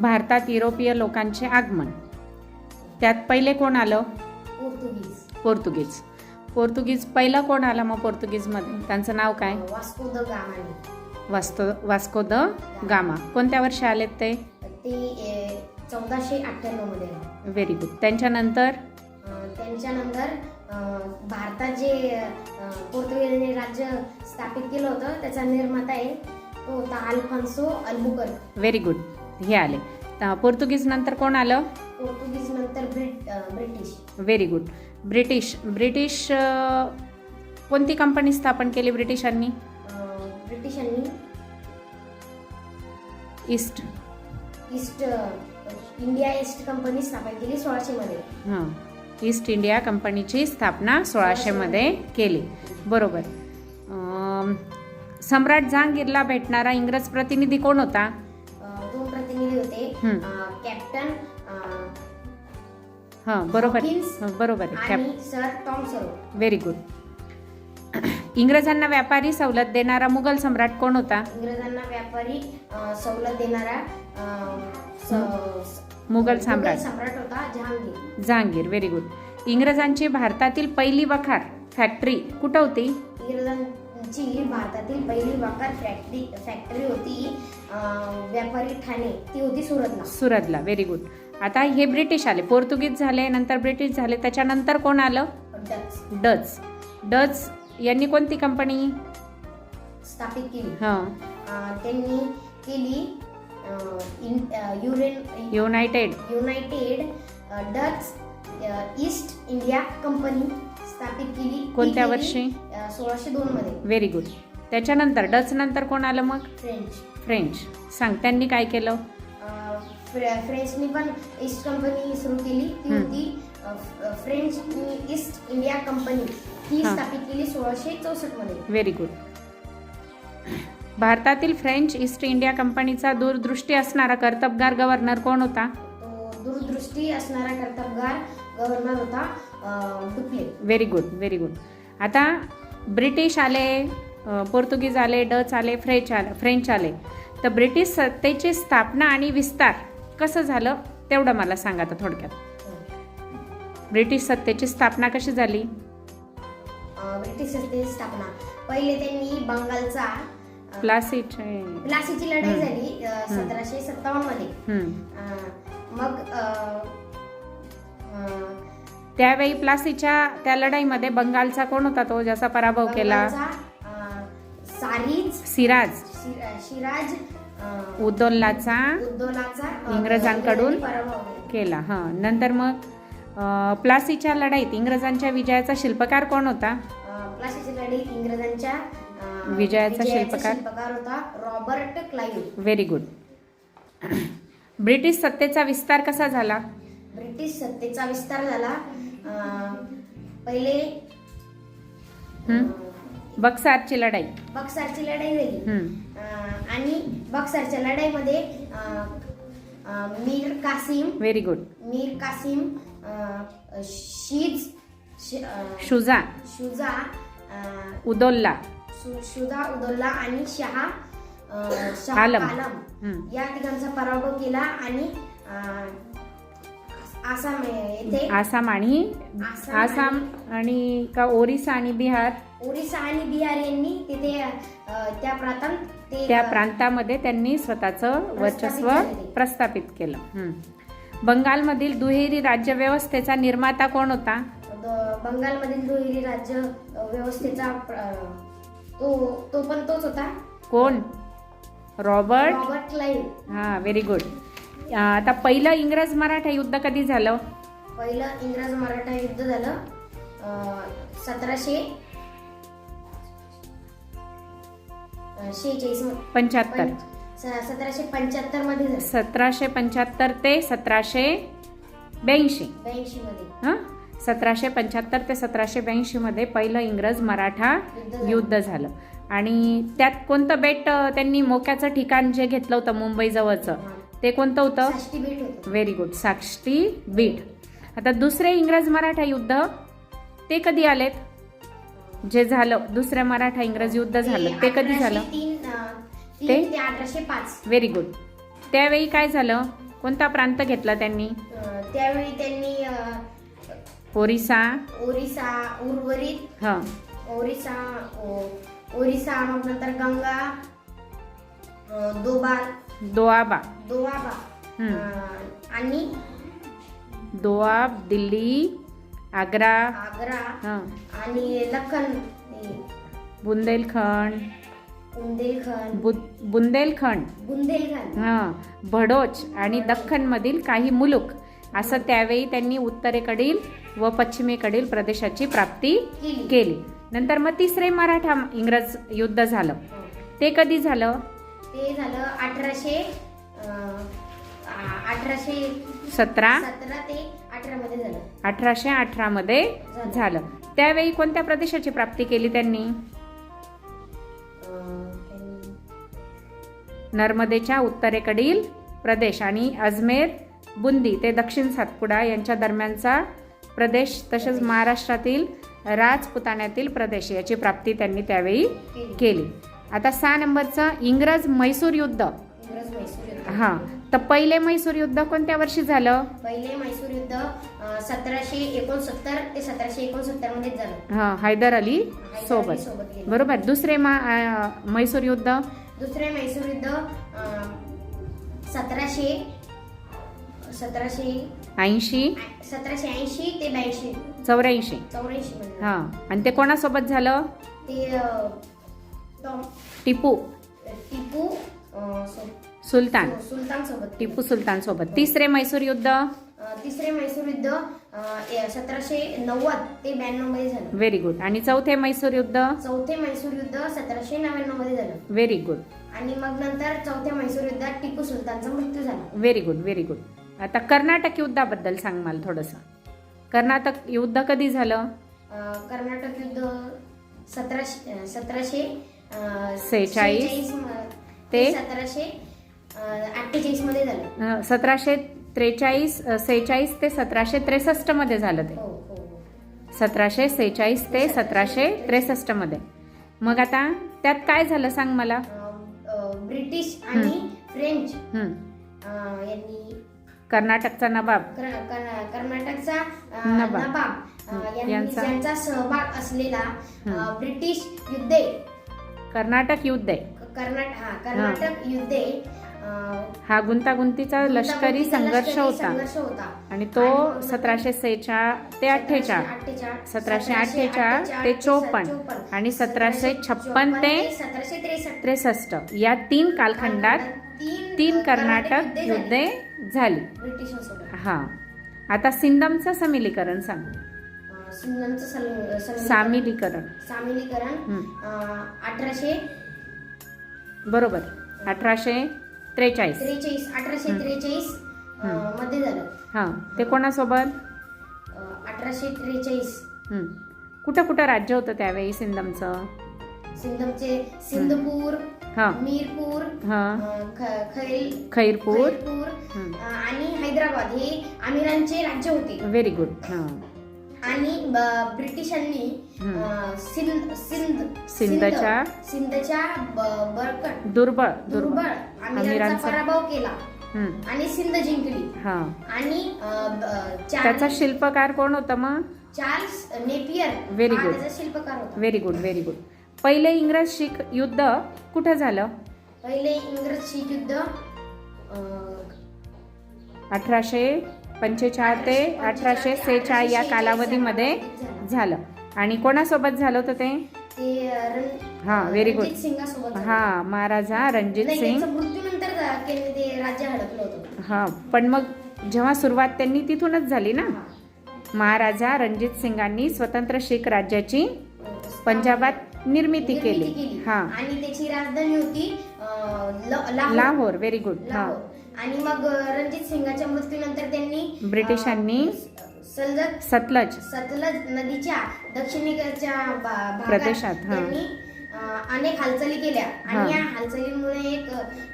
भारतात युरोपीय लोकांचे आगमन. त्यात पहिले कोण आलं? पोर्तुगीज. पोर्तुगीज. पोर्तुगीज पहिलं कोण आलं मग पोर्तुगीजमध्ये? त्यांचं नाव काय? वास्को द वास्तो वास्को द गामा. कोणत्या वर्षी आलेत ते? ते चौदाशे अठ्ठ्याण्णवमध्ये आहे. व्हेरी गुड त्यांच्यानंतर त्यांच्यानंतर भारतात जे पोर्तुगीजने राज्य स्थापित केलं होतं त्याचा निर्माता आहे तो होता अल्फान्सो अल्बुकर व्हेरी गुड हे आले. पोर्तुगीज नंतर कोण आलं? पोर्तुगीज नंतर British. Very good British British कोणती कंपनी स्थापन केली ब्रिटिशांनी? ब्रिटिशांनी. East East India East company स्थापन केली सोळाशे मध्ये हां ईस्ट इंडिया कंपनीची स्थापना सोळाशेमध्ये केली. बरोबर. सम्राट जहांगीरला भेटणारा इंग्रज प्रतिनिधी कोण होता? कॅप्टन हां बरोबर बरोबर आहे. कॅप सर व्हेरी गुड इंग्रजांना व्यापारी सवलत देणारा मुघल सम्राट कोण होता? इंग्रजांना व्यापारी सवलत देणारा मुघल सम्राट. सम्राट होता जहांगीर. जहांगीर व्हेरी गुड इंग्रजांची भारतातील पहिली वखार फॅक्टरी कुठं होती? इंग्रजांची भारतातील पहिली वाकार फॅक्टरी फॅक्टरी होती व्यापारी ठाणे. ती होती सुरतला. सुरतला. व्हेरी गुड आता हे ब्रिटिश आले. पोर्तुगीज झाले नंतर ब्रिटिश झाले. त्याच्यानंतर कोण आलं? डच डच डच यांनी कोणती कंपनी स्थापित केली. हां. अं, त्यांनी केली अं, इन- अं, युरेन युनायटेड युनायटेड अ, डच अ, ईस्ट इंडिया कंपनी स्थापित केली. ती कोणत्या केली, वर्षी? अ, सोळाशे दोन मध्ये. व्हेरी गुड त्याच्यानंतर डच नंतर कोण आलं मग? फ्रेंच फ्रेंच सांग त्यांनी काय केलं? अ, फ्रे- फ्रेंचनी पण ईस्ट कंपनी सुरू केली. ती हम्म. होती अ, फ- फ्रेंच ईस्ट इंडिया कंपनी ही हा. स्थापित केली सोळाशे चौसष्टमध्ये. व्हेरी गुड भारतातील फ्रेंच ईस्ट इंडिया कंपनीचा दूरदृष्टी असणारा कर्तबगार गव्हर्नर कोण होता? तो दूरदृष्टी असणारा कर्तबगार गव्हर्नर होता. Dupleix very good very good आता ब्रिटिश आले पोर्तुगीज आले डच आले फ्रेंच आले फ्रेंच आले. तर ब्रिटिश सत्तेची स्थापना आणि विस्तार कसं झालं तेवढं मला सांगा आता थोडक्यात. ब्रिटिश सत्तेची स्थापना कशी झाली? ब्रिटिश सत्तेची स्थापना. पहिले त्यांनी बंगालचा अ, प्लासिड प्लासीची लढाई. झाली सतराशे सत्तावन्नमध्ये मग त्यावेळी प्लासीच्या त्या लढाईमध्ये बंगालचा कोण होता तो ज्याचा पराभव केला? सारीज सिराज. उद्दोलाचा अ, इंग्रजांकडून केला. हां. नंतर मग प्लासीच्या लढाईत इंग्रजांच्या विजयाचा शिल्पकार कोण होता? अ, प्लासीची लढाई इंग्रजांच्या विजयाचा शिल्पकार? होता Robert Clive very good British सत्तेचा विस्तार कसा झाला? ब्रिटिश सत्तेचा विस्तार झाला. पहिले. बक्सारची लढाई. बक्सारची लढाई झाली. आणि बक्सरच्या लढाईमध्ये मीर कासिम व्हेरी गुड मीर कासिम शीज शुजा. शुजा उदोल्ला. शुजा उदौल्ला आणि शहा आलम. या तिघांचा पराभव केला आणि आसाम येथे आसाम आणि आसाम आसाम आणि का ओरिसा आणि बिहार? ओरिसा आणि बिहार यांनी तिथे त्या प्रांतात ते त्या प्रांतामध्ये त्यांनी स्वतःचं वर्चस्व. प्रस्थापित केलं. बंगालमधील दुहेरी राज्यव्यवस्थेचा निर्माता कोण होता? बंगालमधील दुहेरी राज्य व्यवस्थेचा तो तो पण तोच होता. कोण? रॉबर्ट? रॉबर्ट क्लाईव्ह हा व्हेरी गुड. आता पहिलं इंग्रज मराठा युद्ध कधी झालं? पहिलं इंग्रज मराठा युद्ध झालं सतराशे शेहेचाळीस पंच्याहत्तर. सतराशे पंच्याहत्तरमध्ये झालं. सतराशे पंच्याहत्तर ते सतराशे ब्याऐंशी. ब्याऐंशी मध्ये. हां? सतराशे पंच्याहत्तर ते सतराशे ब्याऐंशीमध्ये पहिलं इंग्रज मराठा युद्ध झालं. आणि त्यात कोणतं बेट त्यांनी मोक्याचं ठिकाण जे घेतलं होतं मुंबईजवळचं. ते कोणतं होतं? व्हेरी गुड साक्षी बीट. आता दुसरे इंग्रज मराठा युद्ध ते कधी आलेत? जे झालं दुसऱ्या मराठा इंग्रज युद्ध झालं ते कधी झालं? ते? अठराशे पाच. व्हेरी गुड त्यावेळी काय झालं? कोणता प्रांत घेतला त्यांनी? त्यावेळी त्यांनी ओरिसा. ओरिसा उर्वरित. हां. ओरिसा ओरिसा मग नंतर गंगा अं, दोबार दोआबा. दोआबा. हम्म. अं, आणि? दोआब दिल्ली आग्रा. आग्रा. हां. आणि लखन. बुंदेलखंड. बुंदेलखंड. बु बुंदेलखंड. बुंदेलखंड. हां. भडोच आणि दख्खनमधील काही मुलुक. असं त्यावेळी त्यांनी उत्तरेकडील व पश्चिमेकडील प्रदेशाची प्राप्ती केली. केली. नंतर मग तिसरे मराठा इंग्रज युद्ध झालं. हो. ते कधी झालं? ते झालं अठराशे अठराशे सतरा? सतरा ते अठरा मध्ये झालं. अठराशे अठरामध्ये झालं. झालं. त्यावेळी कोणत्या प्रदेशाची प्राप्ती केली त्यांनी? नर्मदेच्या उत्तरेकडील प्रदेश आणि अजमेर बुंदी ते दक्षिण सातपुडा यांच्या दरम्यानचा प्रदेश तसेच महाराष्ट्रातील राजपुतान्यातील प्रदेश याची प्राप्ती त्यांनी त्यावेळी केली. आता सहा नंबरचं इंग्रज म्हैसूर युद्ध. इंग्रज म्हैसूर युद्ध. हां तर पहिले म्हैसूर युद्ध कोणत्या वर्षी झालं? पहिले म्हैसूर युद्ध अं, सतराशे एकोणसत्तर ते सतराशे एकोणसत्तरमध्ये झालं. हां हैदर अली हैदर सोबत अली सोबत. गेले. बरोबर? दुसरे मा अं, म्हैसूर युद्ध? दुसरे म्हैसूर युद्ध अं, सतराशे सतराशे ऐंशी. सतराशे ऐंशी ते ब्याऐंशी. चौऱ्याऐंशी. चौऱ्याऐंशी मध्ये हां आणि ते कोणासोबत झालं? ते अं, टिपू. टिपू सुलतान सु- सुलतान. सोबत टिपू सुलतान सोबत तिसरे म्हैसूर युद्ध? तिसरे म्हैसूर युद्ध सतराशे नव्वद ते ब्याण्णवमध्ये झालं. व्हेरी गुड आणि चौथे म्हैसूर युद्ध? चौथे म्हैसूर युद्ध सतराशे नव्याण्णवमध्ये झालं. व्हेरी गुड आणि मग नंतर चौथ्या म्हैसूर युद्धात टिपू सुलतानचा मृत्यू झाला. व्हेरी गुड व्हेरी गुड आता कर्नाटक युद्धाबद्दल सांग मला थोडंसं. कर्नाटक युद्ध कधी झालं? कर्नाटक युद्ध सतराशे सतराशे सेहेचाळीस. ते? सतराशे अठ्ठेचाळीसमध्ये झालं. सतराशे त्रेचाळीस सेहेचाळीस ते सतराशे त्रेसष्टमध्ये झालं ते. हो हो हो. सतराशे सेहेचाळीस ते सतराशे त्रेसष्ट. मध्ये मग आता त्यात काय झालं सांग मला? ब्रिटिश आणि फ्रेंच. यांनी कर्नाटकचा कर- कर्नाटकचा यांनी यांचा? सहभाग असलेला. ब्रिटिश युद्धे कर्नाटक युद्ध. आहे कर्नाटक हा. कर्नाटक युद्धे अं, हा गुंतागुंतीचा लष्करी गुंतागुंतीचा संघर्ष लष्करी होता संघर्ष होता. आणि तो आणि सतराशे सेहेचाळ ते अठ्ठेचाळ. सतराशे अठ्ठेचाळ. ते चोपन्न. आणि सतराशे छप्पन ते सतराशे त्रेसष्ट. त्रेसष्ट. या तीन कालखंडात तीन कर्नाटक युद्धे झाली. ब्रिटिशांसोबत हा. आता सिंदमचं समिलीकरण सांग. सिंधनचं सल- समिलीकरण- सामिलीकरण. अठराशे बरोबर. अठराशे त्रेचाळीस. त्रेचाळीस अठराशे. त्रेचाळीसमध्ये झालं. हा. ते कोणासोबत? अठराशे त्रेचाळीस. कुठं कुठं राज्य होतं त्यावेळी सिंदमचं सिंधमचे सिंधपूर हा. मीरपूर हा. अं, ख- खैल खैरपूर. आणि हैदराबाद हे अमीरांचे राज्य होते. व्हेरी गुड हा. आणि ब- ब्रिटिशांनी. अं, सिंध सिंध सिंधच्या- सिंध- सिंधच्या ब- बळकट दुर्बळ दुर्बळ. अमीरांचा- पराभव केला. आणि सिंध जिंकली. हा. आणि अं, ब- त्याचा चार्ल्स शिल्पकार कोण होता मग? Charles Napier. Very हा good. त्याचा शिल्पकार होता. व्हेरी गुड व्हेरी गुड पहिले इंग्रज शीख युद्ध कुठं झालं? पहिले इंग्रज शीख युद्ध अं, अठराशे पंचेचाळ ते अठराशे सेहेचाळ या कालावधीमध्ये झालं. आणि कोणासोबत झालं होतं ते? हा, सिंगासोबत झालं. हा महाराजा रणजित सिंग. हा पण मग जेव्हा सुरुवात त्यांनी तिथूनच झाली ना. महाराजा रणजित सिंगांनी स्वतंत्र शीख राज्याची पंजाबात निर्मिती केली. हा. आणि त्याची राजधानी होती लाहोर. व्हेरी गुड हा. आणि मग रणजित सिंगाच्या मृत्यूनंतर त्यांनी ब्रिटिशांनी अं, सलजत सतलज सतलज नदीच्या दक्षिणेकडच्या प्रदेशात. त्यांनी अनेक हालचाली केल्या. आणि या हालचालींमुळे एक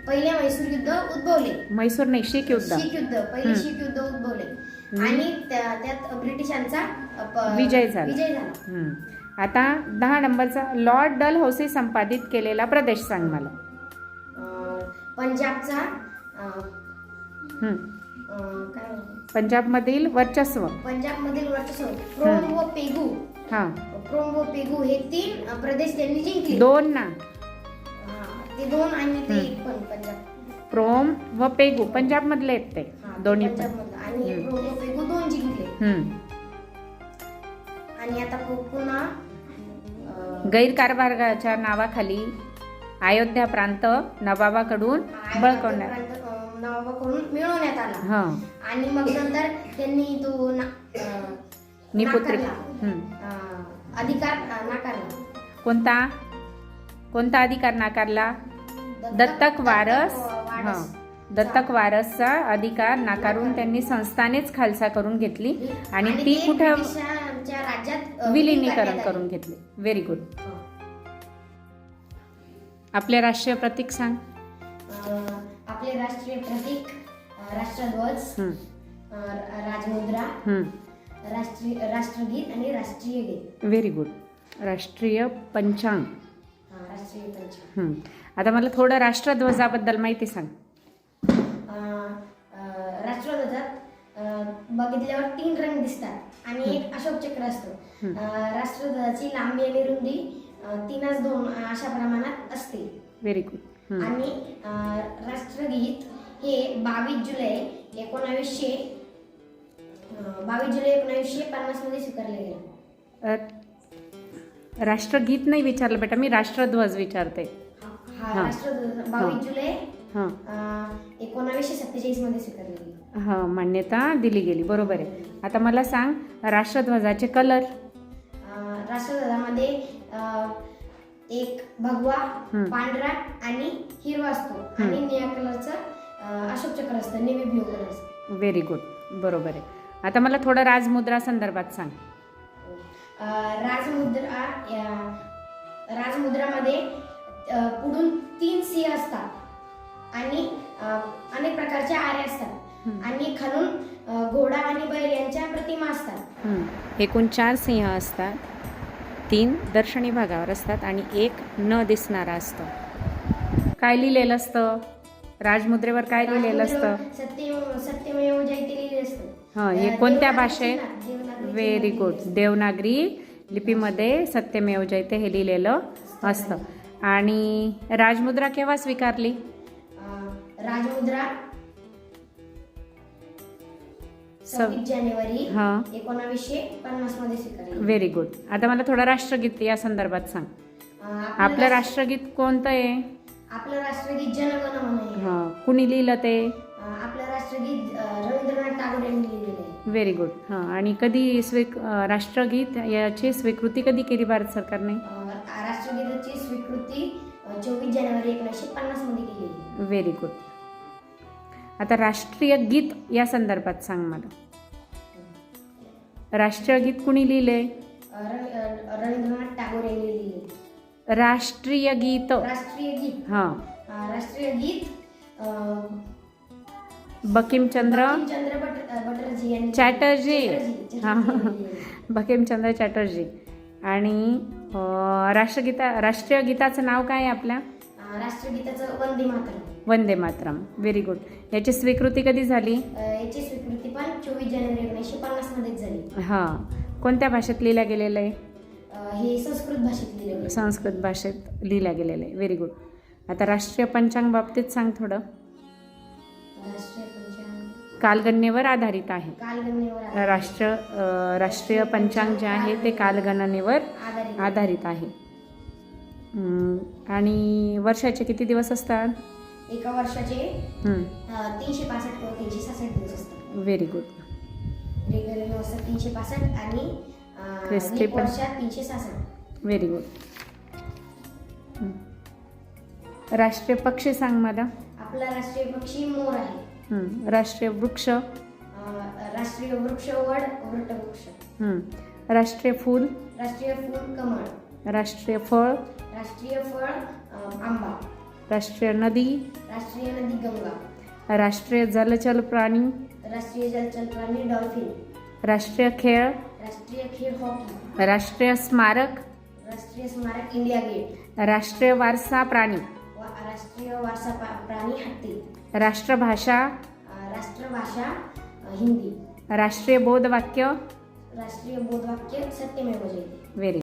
पहिले म्हैसूर युद्ध उद्भवले म्हैसूर नाही शीख युद्ध शीख युद्ध पहिले. शीख युद्ध उद्भवले. आणि त्या- त्यात ब्रिटिशांचा विजय झाला. विजय झाला. आता दहा नंबरचा लॉर्ड डल हौसे संपादित केलेला प्रदेश सांग मला पंजाबचा काय म्हणतो? पंजाबमधील वर्चस्व. पंजाबमधील वर्चस्व. प्रोम व पेगू. हां. प्रोम व पेगू हे तीन प्रदेश त्यांनी जिंकले. दोन ना. हा, ते दोन आणि ते एक पण पंजाब. प्रोम व पेगू. पंजाबमधले आहेत ते. हा, दोन्ही पण. पंजाबमधलं. आणि हम्म. प्रोम व पेगू दोन जिंकले. हम्म. आणि आता पु- पुन्हा अं, गैरकारभाराच्या नावाखाली अयोध्या प्रांत नवाबाकडून बळकवण्यात प्रांत, मिळवण्यात आला. हां. आणि मग नंतर त्यांनी तो ना- अं, निपुत्री नाकारला. अं, अधिकार अं, नाकारला. कोणता? कोणता अधिकार नाकारला? दत्तक वारस. हां. वारस. दत्तक वारसचा अधिकार नाकारून त्यांनी संस्थानेच खालसा करून घेतली आणि ती ते कुठं ब्रिटिशांच्या राज्यात अं, विलिनीकरण करण्यात करून. घेतले. व्हेरी गुड हो. आपले राष्ट्रीय प्रतीक सांग. अं, आपले राष्ट्रीय प्रतीक राष्ट्रध्वज राजमुद्रा. राष्ट्रीय राष्ट्रगीत आणि राष्ट्रीय गीत. व्हेरी गुड राष्ट्रीय पंचांग. राष्ट्रीय. आता मला थोडं राष्ट्रध्वजाबद्दल माहिती सांग. राष्ट्रध्वजात बघितल्यावर तीन रंग दिसतात आणि एक अशोक चक्र असतं. राष्ट्रध्वजाची लांबी आणि रुंदी तीनच दोन अशा प्रमाणात असते. व्हेरी गुड आणि राष्ट्रगीत हे बावीस जुलै एकोणावीसशे बावीस जुलै एकोणावीसशे पन्नासमध्ये स्वीकारले गेले. राष्ट्रगीत नाही विचारलं बेटा मी राष्ट्रध्वज विचारते. हा हा हा. राष्ट्रध्वज बावीस जुलै हां. अं, एकोणावीसशे सत्तेचाळीसमध्ये स्वीकारले गेले. हां मान्यता दिली गेली बरोबर आहे. आता मला सांग राष्ट्रध्वजाचे कलर राष्ट्रध्वजामध्ये एक भगवा हम्म. पांढरा आणि हिरवा असतो. आणि निळ्या कलरचं अशोक चक्र असतं नेव्ही ब्ल्यू कलरचं. व्हेरी गुड बरोबर आहे. आता मला थोडं राजमुद्रा संदर्भात सांग. अं, राजमुद्रा या- राजमुद्रामध्ये अं, पुढून तीन सिंह असतात. आणि अं, अनेक प्रकारच्या आरे असतात. आणि खालून अं, घोडा आणि बैल यांच्या प्रतिमा असतात. एकूण चार सिंह असतात. तीन दर्शनी भागावर असतात आणि एक न दिसणारा असतो. काय लिहिलेलं असतं? राजमुद्रेवर काय लिहिलेलं असतं? सत्य सत्यमेव जयते लिहिले असतं. हां हे कोणत्या भाषेत? व्हेरी गुड देवनागरी लिपीमध्ये सत्यमेव जयते हे लिहिलेलं असतं. आणि राजमुद्रा केव्हा स्वीकारली? राजमुद्रा सव्वीस जानेवारी हां. एकोणावीसशे पन्नासमध्ये स्वीकारली. व्हेरी गुड आता मला थोडं राष्ट्रगीत या संदर्भात सांग. आपलं राष्ट्रगीत कोणतं आहे? आपलं राष्ट्रगीत जनगण मन आहे. हां कुणी लिहिलं ते? आपलं राष्ट्रगीत अं, रवींद्रनाथ टागोर यांनी लिहिलेलं आहे. व्हेरी गुड हां आणि कधी स्वीक अं, राष्ट्रगीत याची स्वीकृती कधी केली भारत सरकारने? अं, राष्ट्रगीताची स्वीकृती चोवीस जानेवारी एकोणीसशे पन्नासमध्ये केली. व्हेरी गुड आता राष्ट्रीय गीत या संदर्भात सांग मला. राष्ट्रीय गीत कुणी लिहिले? रवींद्रनाथ टागोर यांनी लिहिले. राष्ट्रीय गीत. राष्ट्रीय गीत. हां. राष्ट्रीय गीत बंकिमचंद्र. चॅटर्जी. हां. बंकिमचंद्र चॅटर्जी. आणि राष्ट्रगीता राष्ट्रीय गीताचं नाव काय आहे आपल्या? राष्ट्रगीताचं वंदे मातरम. वंदे मातरम. व्हेरी गुड याची स्वीकृती कधी झाली? याची स्वीकृती पण चोवीस जानेवारी एकोणीसशे पन्नास मध्येच झाली. हां. कोणत्या भाषेत लिहिल्या गेलेलं आहे? हे संस्कृत भाषेत लिहिलं. संस्कृत भाषेत लिहिल्या गेलेलं आहे. व्हेरी गुड आता राष्ट्रीय पंचांग बाबतीत सांग थोडं. राष्ट्रीय पंचांग. कालगणनेवर आधारित आहे. राष्ट्र राष्ट्रीय पंचांग जे आहे ते कालगणनेवर आधारित आहे. आणि वर्षाचे किती दिवस असतात? एका वर्षाचे तीनशे पासष्ट किंवा तीनशे सहासष्ट दिवस असतात. व्हेरी गुड रेग्युलर तीनशे पासष्ट आणि पण- तीनशे सहासष्ट. व्हेरी गुड राष्ट्रीय पक्षी सांग मला. आपला राष्ट्रीय पक्षी मोर आहे. राष्ट्रीय वृक्ष. राष्ट्रीय वृक्ष वड वृक्ष राष्ट्रीय फूल. राष्ट्रीय फूल कमळ. राष्ट्रीय फळ. राष्ट्रीय फळ अं, आंबा. राष्ट्रीय नदी. राष्ट्रीय नदी गंगा. राष्ट्रीय जलचर प्राणी. राष्ट्रीय जलचर प्राणी डॉल्फिन. राष्ट्रीय खेळ. राष्ट्रीय खेळ हॉकी. राष्ट्रीय स्मारक. राष्ट्रीय स्मारक इंडिया गेट. राष्ट्रीय वारसा प्राणी. वा- राष्ट्रीय वारसा पा- प्राणी हत्ती. राष्ट्रभाषा. अं, राष्ट्रभाषा अ, हिंदी. राष्ट्रीय बोध वाक्य राष्ट्रीय बोधवाक्य सत्यमेव जयते व्हेरी